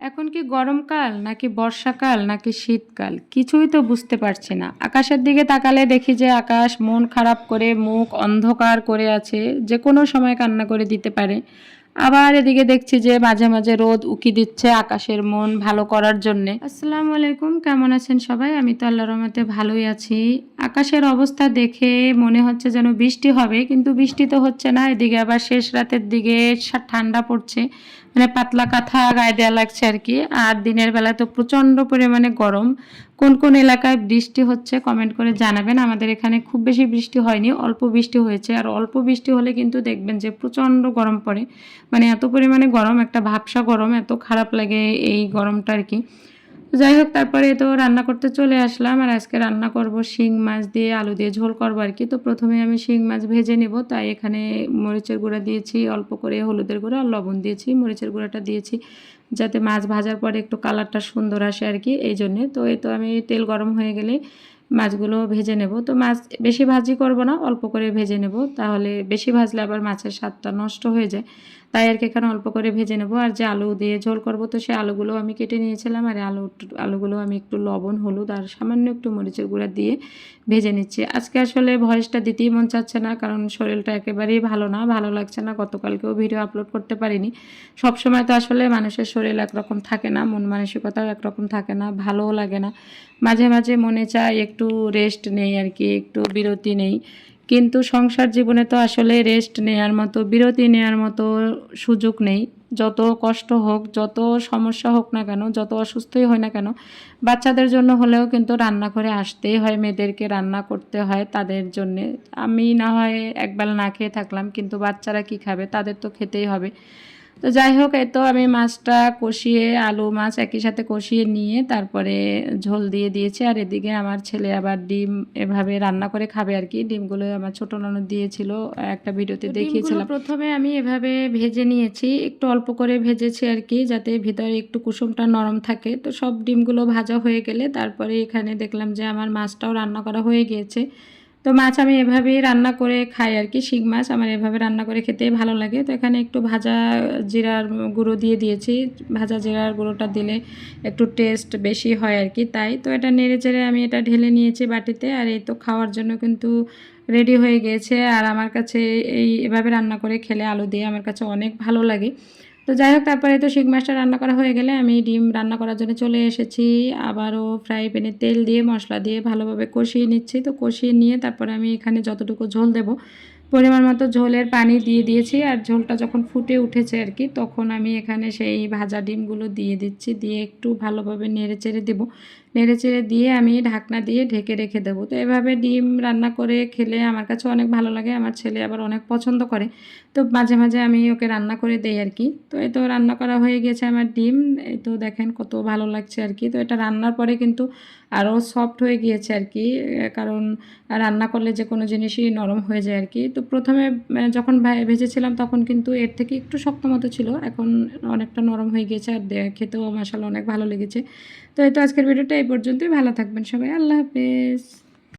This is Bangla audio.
এখন কি গরমকাল নাকি বর্ষাকাল, নাকি শীতকাল? কিছুই তো বুঝতে পারছি না। আকাশের দিকে তাকালে দেখি যে আকাশ মন খারাপ করে, মুখ অন্ধকার করে আছে, যে কোনো সময় কান্না করে দিতে পারে। আবার এদিকে দেখছি যে মাঝে মাঝে রোদ উকি দিচ্ছে আকাশের মন ভালো করার জন্যে। আসসালামু আলাইকুম, কেমন আছেন সবাই? আমি তো আল্লাহর রহমতে ভালোই আছি। আকাশের অবস্থা দেখে মনে হচ্ছে যেন বৃষ্টি হবে, কিন্তু বৃষ্টি তো হচ্ছে না। এদিকে আবার শেষ রাতের দিকে ঠান্ডা পড়ছে। মানে পাতলা কাঁথা গায়ে দেওয়া লাগছে আর কি। আর দিনের বেলা তো প্রচণ্ড পরিমাণে গরম। কোন কোন এলাকায় বৃষ্টি হচ্ছে কমেন্ট করে জানাবেন। আমাদের এখানে খুব বেশি বৃষ্টি হয়নি, অল্প বৃষ্টি হয়েছে। আর অল্প বৃষ্টি হলে কিন্তু দেখবেন যে প্রচণ্ড গরম পড়ে। মানে এত পরিমাণে গরম, একটা ভাবসা গরম, এত খারাপ লাগে এই গরমটা আর কি। যাই হোক, তারপরে তো রান্না করতে চলে আসলাম আর আজকে রান্না করব শিং মাছ দিয়ে আলু দিয়ে ঝোল করব আর কি। তো প্রথমে আমি শিং মাছ ভেজে নেব। তাই এখানে মরিচের গুঁড়া দিয়েছি, অল্প করে হলুদের গুঁড়া আর লবণ দিয়েছি। মরিচের গুঁড়াটা দিয়েছি যাতে মাছ ভাজার পরে একটু কালারটা সুন্দর আসে আর কি, এই জন্যে। তো এই তো আমি তেল গরম হয়ে গেলে মাছগুলো ভেজে নেব। তো মাছ বেশি ভাজি করব না, অল্প করে ভেজে নেব। তাহলে বেশি ভাজলে আবার মাছের স্বাদটা নষ্ট হয়ে যায়। তাই আর কি এখানে অল্প করে ভেজে নেব। আর যে আলু দিয়ে ঝোল করব, তো সেই আলুগুলো আমি কেটে নিয়েছিলাম। আর আলু আলুগুলো আমি একটু লবণ, হলুদ আর সামান্য একটু মরিচের গুঁড়া দিয়ে ভেজে নিচ্ছি। আজকে আসলে ভয়েসটা দিতেই মন চাচ্ছে না, কারণ শরীরটা একেবারেই ভালো না, ভালো লাগছে না। গতকালকেও ভিডিও আপলোড করতে পারিনি। সব সময় তো আসলে মানুষের শরীর একরকম থাকে না, মন মানসিকতাও একরকম থাকে না, ভালোও লাগে না। মাঝে মাঝে মনে চায় একটু রেস্ট নেই আর কি, একটু বিরতি নেই। কিন্তু সংসার জীবনে তো আসলে রেস্ট নেওয়ার মতো, বিরতি নেওয়ার মতো সুযোগ নেই। যত কষ্ট হোক, যত সমস্যা হোক না কেন, যত অসুস্থই হয় না কেন, বাচ্চাদের জন্য হলেও কিন্তু রান্নাঘরে আসতেই হয়, মেয়েদেরকে রান্না করতে হয় তাদের জন্যে। আমি না হয় একবেলা না খেয়ে থাকলাম, কিন্তু বাচ্চারা কি খাবে? তাদের তো খেতেই হবে। তো যাই হোক এই তো আমি মাছটা কষিয়ে আলু মাছ একই সাথে কষিয়ে নিয়ে তারপরে ঝোল দিয়ে দিয়েছি। আর এদিকে আমার ছেলে আবার ডিম এভাবে রান্না করে খাবে আর কি। ডিমগুলো আমার ছোট ননদ দিয়েছিল একটা ভিডিওতে দেখিয়েছিলাম। প্রথমে আমি এভাবে ভেজে নিয়েছি একটু অল্প করে ভেজেছি আর কি যাতে ভিতরে একটু কুসুমটা নরম থাকে। তো সব ডিমগুলো ভাজা হয়ে গেলে তারপরে এখানে দেখলাম যে আমার মাছটাও রান্না করা হয়ে গিয়েছে। তো মাছ আমি এভাবেই রান্না করে খাই আর কি, শিং মাছ আমার এভাবে রান্না করে খেতে ভালো লাগে। তো এখানে একটু ভাজা জিরার গুঁড়ো দিয়ে দিয়েছি, ভাজা জিরার গুঁড়োটা দিলে একটু টেস্ট বেশি হয় আর কি তাই। তো এটা নেড়ে চেড়ে আমি এটা ঢেলে নিয়েছি বাটিতে আর এই তো খাওয়ার জন্য কিন্তু রেডি হয়ে গিয়েছে আর আমার কাছে এই এভাবে রান্না করে খেলে আলু দিয়ে আমার কাছে অনেক ভালো লাগে। তো যাই হোক, তারপরে তো শিক মাছটা রান্না করা হয়ে গেলে আমি ডিম রান্না করার জন্য চলে এসেছি। আবারও ফ্রাই প্যানে তেল দিয়ে, মশলা দিয়ে ভালোভাবে কষিয়ে নিচ্ছি। তো কষিয়ে নিয়ে তারপরে আমি এখানে যতটুকু ঝোল দেব পরিমাণ মতো ঝোলের পানি দিয়ে দিয়েছি আর ঝোলটা যখন ফুটে উঠেছে আর কি, তখন আমি এখানে সেই ভাজা ডিমগুলো দিয়ে দিচ্ছি, দিয়ে একটু ভালোভাবে নেড়ে চেড়ে দেবো। নেড়ে চেড়ে দিয়ে আমি ঢাকনা দিয়ে ঢেকে রেখে দেবো। তো এভাবে ডিম রান্না করে খেলে আমার কাছে অনেক ভালো লাগে, আমার ছেলে আবার অনেক পছন্দ করে। তো মাঝে মাঝে আমি ওকে রান্না করে দেই আর কি। তো এই তো রান্না করা হয়ে গেছে আমার ডিম, এই তো দেখেন কত ভালো লাগছে আর কি। তো এটা রান্নার পরে কিন্তু আরও সফট হয়ে গিয়েছে আর কি কারণ রান্না করলে যে কোনো জিনিসই নরম হয়ে যায় আর কি। তো প্রথমে আহ, যখন ভেজেছিলাম তখন কিন্তু এর থেকে একটু শক্ত মতো ছিল। এখন অনেকটা নরম হয়ে গিয়েছে আর খেতেও মশালা অনেক ভালো লেগেছে। তো এই তো আজকের ভিডিওটা এই পর্যন্তই। ভালো থাকবেন সবাই। আল্লাহ হাফেজ।